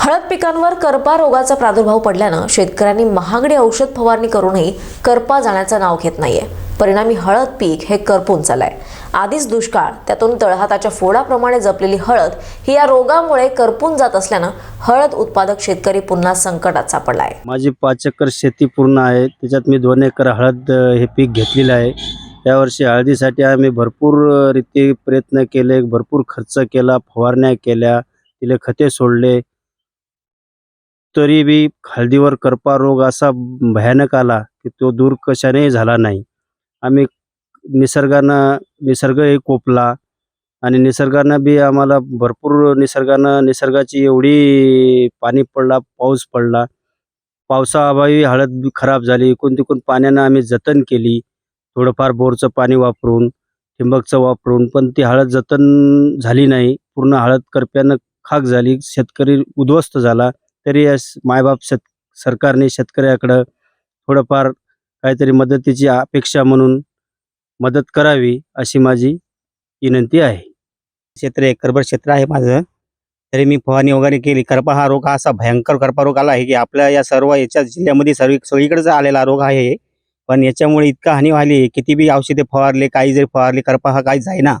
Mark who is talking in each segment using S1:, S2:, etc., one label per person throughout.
S1: हळद पिकांवर करपा रोगाचा प्रादुर्भाव पडल्यानं शेतकऱ्यांनी महागडी औषध फवारणी करूनही करपा जाण्याचं नाव घेत नाहीये. परिणामी हळद पीक हे करपून चाललंय. आधीच दुष्काळ त्यातून तळहाताच्या फोडाप्रमाणे जपलेली हळद ही या रोगामुळे करपून जात असल्यानं हळद उत्पादक शेतकरी पुन्हा संकटात सापडलाय.
S2: माझी पाच एकर शेती पूर्ण आहे. त्याच्यात मी दोन एकर हळद हे पीक घेतलेलं आहे. यावर्षी हळदीसाठी आम्ही भरपूर रीती प्रयत्न केले भरपूर खर्च केला फवारण्या केल्या तिले खते सोडले. तरी बी हळदीवर करपा रोग असा भयानक आला की तो दूर कशानेही झाला नाही. आम्ही निसर्गानं निसर्गही कोपला आणि निसर्गानं बी आम्हाला भरपूर निसर्गानं निसर्गाची एवढी पाणी पडला पाऊस पडला. पावसाअभावी हळद बी खराब झाली. इकून तिकून पाण्यानं आम्ही जतन केली. थोडंफार बोरचं पाणी वापरून ठिंबकचं वापरून पण ती हळद जतन झाली नाही. पूर्ण हळद करप्यानं खाक झाली. शेतकरी उद्ध्वस्त झाला. तरी या मायबाप शेत सरकारने शेतकऱ्याकडं थोडंफार काहीतरी मदतीची अपेक्षा म्हणून मदत करावी अशी माझी विनंती आहे.
S3: क्षेत्र एकरभर क्षेत्र आहे माझं. तरी मी फवारणी वगैरे केली. करपा हा रोग हा असा भयंकर करपा रोग आला आहे की आपल्या या सर्व याच्या जिल्ह्यामध्ये सर्व सगळीकडेच आलेला रोग आहे. पण याच्यामुळे इतका हानी व्हायली किती बी औषधे फवारले काही जरी फवारले करपा हा काही जाईना.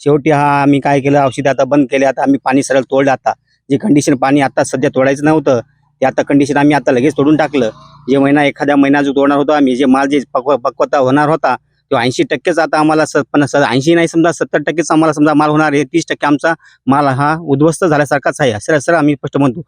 S3: शेवटी हा आम्ही काय केलं? औषधे आता बंद केले आता आम्ही पाणी सरळ तोडलं आता. जे कंडिशन पाणी आता सध्या तोडायचं नव्हतं ते आता कंडिशन आम्ही आता लगेच तोडून टाकलं. जे महिना एखाद्या महिना जो तोडणार होतो आम्ही जे माल जे पक्व पक्वता होणार होता तो ऐंशी टक्केच आता आम्हाला स पण ऐंशी नाही समजा सत्तर टक्केच आम्हाला समजा माल होणार आहे तीस टक्के आमचा माल हा उद्ध्वस्त झाल्यासारखाच आहे असं असं आम्ही स्पष्ट म्हणतो.